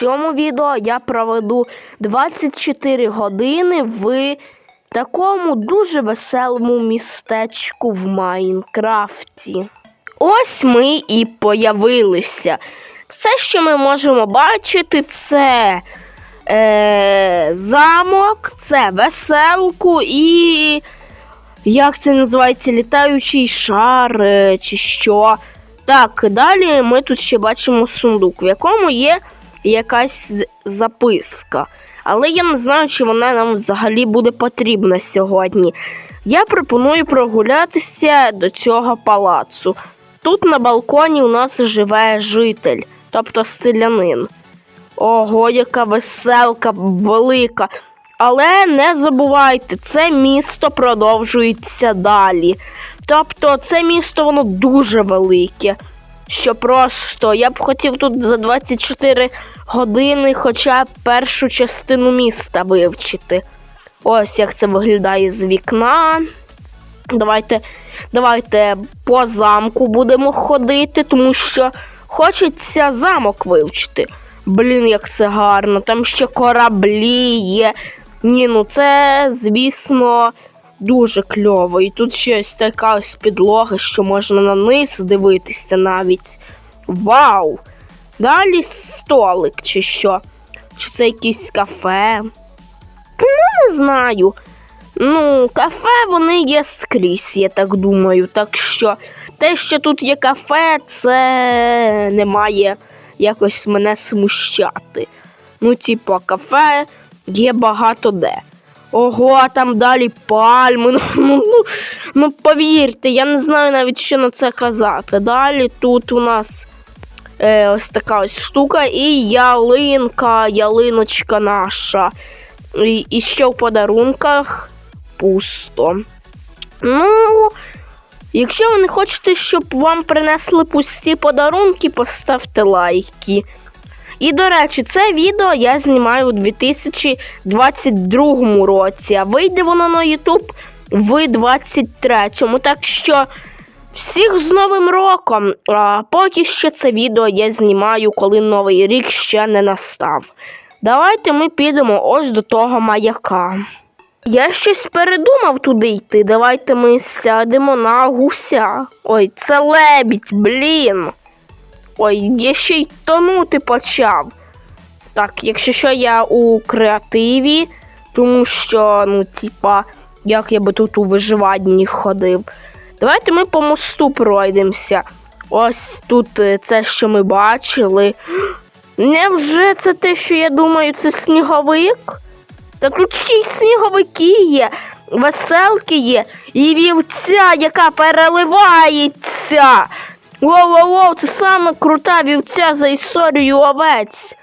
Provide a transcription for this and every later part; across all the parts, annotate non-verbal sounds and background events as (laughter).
цьому відео я проведу 24 години в такому дуже веселому містечку в Майнкрафті. Ось ми і появилися. Все, що ми можемо бачити, це е, замок, це веселку і. Як це називається? Літаючий шар е, чи що. Так, далі ми тут ще бачимо сундук, в якому є якась записка. Але я не знаю, чи вона нам взагалі буде потрібна сьогодні. Я пропоную прогулятися до цього палацу. Тут на балконі у нас живе житель, тобто селянин. Ого, яка веселка велика. Але не забувайте, це місто продовжується далі. Тобто, це місто воно дуже велике. Що просто я б хотів тут за 24 години хоча б першу частину міста вивчити. Ось як це виглядає з вікна. Давайте, давайте по замку будемо ходити, тому що хочеться замок вивчити. Блін, як це гарно, там ще кораблі є. Ні, ну це, звісно, дуже кльово. І тут ще ось така ось підлога, що можна на низ дивитися навіть. Вау! Далі столик чи що? Чи це якесь кафе? Ну, не знаю. Ну, кафе вони є скрізь, я так думаю. Так що те, що тут є кафе, це не має якось мене смущати. Ну, типу, кафе є багато де. Ого, а там далі пальми. Ну, (laughs) ну, ну, ну повірте, я не знаю навіть, що на це казати. Далі тут у нас е, ось така ось штука і ялинка, ялиночка наша. І, і що в подарунках пусто. Ну, якщо ви не хочете, щоб вам принесли пусті подарунки, поставте лайки. І, до речі, це відео я знімаю у 2022 році, а вийде воно на YouTube в 2023. Так що всіх з Новим роком! А поки що це відео я знімаю, коли новий рік ще не настав. Давайте ми підемо ось до того маяка. Я щось передумав туди йти. Давайте ми сядемо на гуся. Ой, це лебідь, блін. Ой, я ще й тонути почав. Так, якщо що, я у креативі, тому що, ну, типа, як я би тут у виживанні ходив. Давайте ми по мосту пройдемося. Ось тут е, це, що ми бачили. Невже це те, що я думаю, це сніговик? Та тут ще й сніговики є, веселки є, і вівця, яка переливається. Воу-воу-воу, це саме крута вівця за історію овець.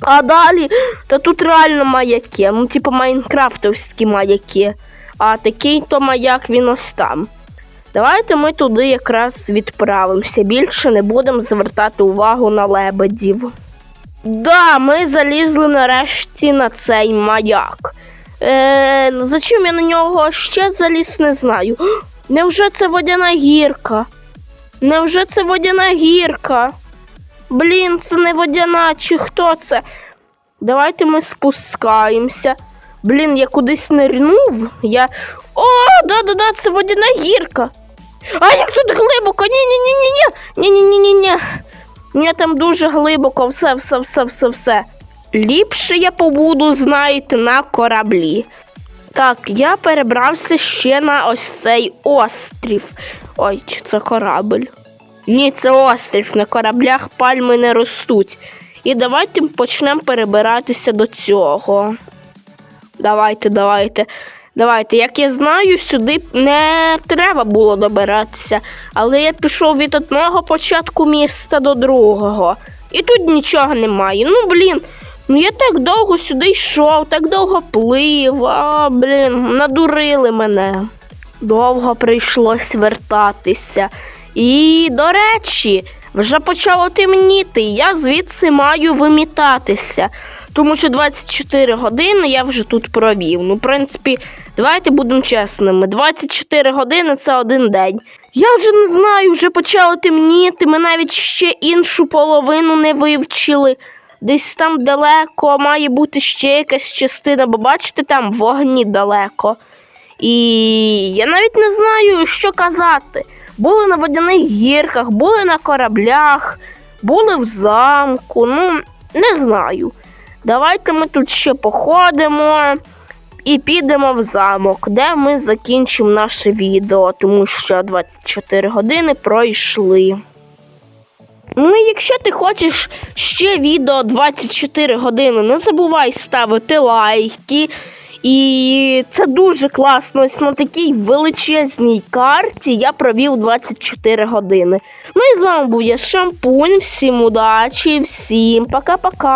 А далі, та тут реально маяки, ну, типу майнкрафтовські маяки. А такий то маяк він ось там. Давайте ми туди якраз відправимося. Більше не будемо звертати увагу на лебедів. Да, ми залізли нарешті на цей маяк. Е, за чим я на нього ще заліз, не знаю. Невже це водяна гірка? Невже це водяна гірка? Блін, це не водяна, чи хто це? Давайте ми спускаємося. Блін, я кудись нирнув. Я. О, да-да-да, це водяна гірка. А як тут глибоко? Ні-ні-ні-ні-ні. Ні-ні-ні-ні-ні. Ні, там дуже глибоко, все, все, все, все, все. Ліпше я побуду, знаєте, на кораблі. Так, я перебрався ще на ось цей острів. Ой, чи це корабль? Ні, це острів. На кораблях пальми не ростуть. І давайте почнемо перебиратися до цього. Давайте, давайте. Давайте, як я знаю, сюди не треба було добиратися, але я пішов від одного початку міста до другого. І тут нічого немає. Ну, блін, ну я так довго сюди йшов, так довго плив, а, блін, надурили мене. Довго прийшлось вертатися. І, до речі, вже почало темніти, я звідси маю вимітатися. Тому що 24 години я вже тут провів. Ну, в принципі, давайте будемо чесними. 24 години це один день. Я вже не знаю, вже почало темніти. Ми навіть ще іншу половину не вивчили. десь там далеко має бути ще якась частина, бо бачите, там вогні далеко. І я навіть не знаю, що казати. Були на водяних гірках, були на кораблях, були в замку. Ну, не знаю. Давайте ми тут ще походимо і підемо в замок, де ми закінчимо наше відео, тому що 24 години пройшли. Ну, якщо ти хочеш ще відео 24 години, не забувай ставити лайки. І це дуже класно. Ось на такій величезній карті я провів 24 години. Ну і з вами був я Шампунь. Всім удачі, всім пока-пока.